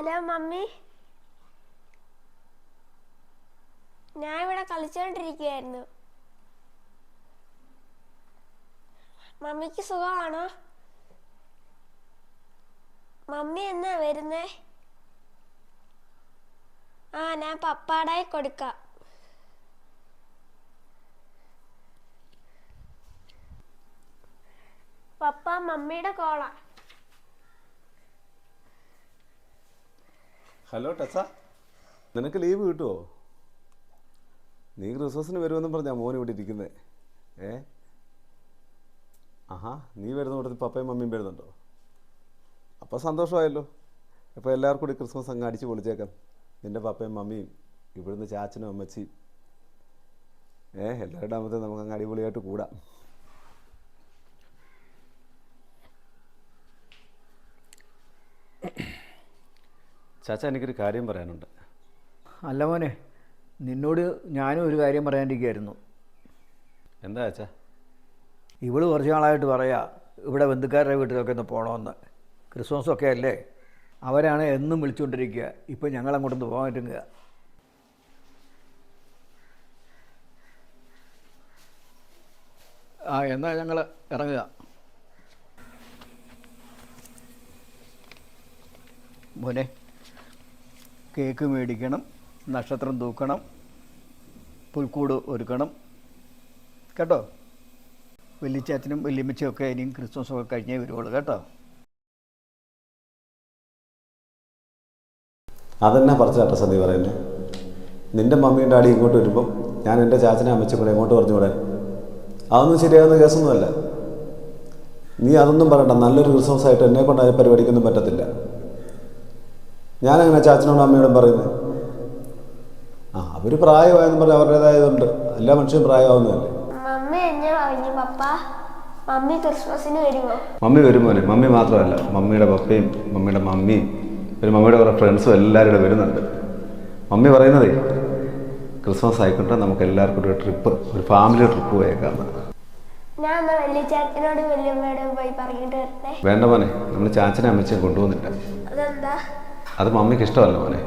Hello mummy. ഞാൻ ഇവിടെ കളിച്ചോണ്ടിരിക്കുകയായിരുന്നു മമ്മിക്ക് സുഖമാണോ? മമ്മി എന്നാ വരുന്നേ? ആ ഞാൻ പപ്പാടായി കൊടുക്കാം. പപ്പ മമ്മിയുടെ കോളാ. ഹലോ ടെസ. നിനക്ക് ലീവ് കിട്ടുമോ നീ ക്രിസ്മസിന് വരുമെന്നും പറഞ്ഞാൽ മോൻ ഇവിടെ ഇരിക്കുന്നത് ഏ? ആഹാ നീ വരുന്ന കൂട്ടത്തിൽ പപ്പയും മമ്മിയും വരുന്നുണ്ടോ? അപ്പോൾ സന്തോഷമായല്ലോ. അപ്പോൾ എല്ലാവർക്കും കൂടി ക്രിസ്മസ് അങ്ങ് അടിച്ച് പൊളിച്ചേക്കാം. നിന്റെ പപ്പയും മമ്മിയും ഇവിടുന്ന് ചാച്ചനും അമ്മച്ചിയും. ഏ എല്ലാവരുടെ നമുക്ക് അങ്ങ് അടിപൊളിയായിട്ട് കൂടാം. ചാച്ച എനിക്കൊരു കാര്യം പറയാനുണ്ട്. അല്ല മോനെ നിന്നോട് ഞാനും ഒരു കാര്യം പറയാനിരിക്കുകയായിരുന്നു എന്താ ചാച്ച? ഇവൾ കുറച്ച് നാളായിട്ട് പറയാ ഇവിടെ ബന്ധുക്കാരുടെ വീട്ടിലൊക്കെ ഒന്ന് പോകണമെന്ന് ക്രിസ്മസ് ഒക്കെ അല്ലേ? അവരാണ് എന്നും വിളിച്ചുകൊണ്ടിരിക്കുക ഇപ്പം ഞങ്ങൾ അങ്ങോട്ടൊന്ന് പോകാൻ പറ്റുക ആ എന്നാൽ ഞങ്ങൾ ഇറങ്ങുക. മോനെ കേക്ക് മേടിക്കണം നക്ഷത്രം തൂക്കണം പുൽക്കൂട് ഒരുക്കണം. കേട്ടോ? വലിയച്ചാച്ചനും വല്യമ്മച്ചും ഒക്കെ ഇനിയും ക്രിസ്മസ് ഒക്കെ കഴിഞ്ഞേ വരുവുള്ളൂ കേട്ടോ? അതെന്നാ പറച്ച ചേട്ടാ നീ പറയുന്നത് നിന്റെ മമ്മിയും ഡാഡി ഇങ്ങോട്ട് വരുമ്പം ഞാൻ എന്റെ ചാച്ചനെ അമ്മച്ചും കൂടെ ഇങ്ങോട്ട് പറഞ്ഞു വിടാൻ അതൊന്നും ശരിയാകുന്ന കേസൊന്നുമല്ല. നീ അതൊന്നും പറയണ്ട നല്ലൊരു ക്രിസ്മസ് ആയിട്ട് എന്നെ കൊണ്ട് ആ പരിപാടിക്കൊന്നും പറ്റത്തില്ല. ഞാനങ്ങനെ ചാച്ചനോടും അമ്മയോടും പറയുന്നത് ആ അവർ പ്രായമായെന്ന് പറഞ്ഞ് അവരുടേതായതുണ്ട്. എല്ലാ മനുഷ്യരും പ്രായമാവുന്നതല്ലേ? മമ്മി എന്നെ പറഞ്ഞു പപ്പ. മമ്മി ക്രിസ്മസിന് വരുമോ? മമ്മി വരുമോനെ മമ്മി മാത്രമല്ല മമ്മിയുടെ പപ്പയും മമ്മിയുടെ മമ്മിയും പിന്നെ മമ്മിയുടെ കുറേ ഫ്രണ്ട്സും എല്ലാവരും ഇവിടെ വരുന്നുണ്ട്. മമ്മി പറയുന്നതേ ക്രിസ്മസ് ആയിക്കോട്ടെ നമുക്ക് എല്ലാവർക്കും ഒരു ട്രിപ്പ് ഒരു ഫാമിലി ട്രിപ്പ് പോയേക്കാന്ന് ഞാൻ വല്യമ്മയോടും പോയി പറഞ്ഞിട്ട് വരട്ടെ വേണ്ട മോനെ നമ്മൾ ചാച്ചനെ അമ്മച്ചെ കൊണ്ടുപോകുന്നില്ല അതെന്താ? അത് മമ്മിക്ക് ഇഷ്ടമല്ല മോനെ.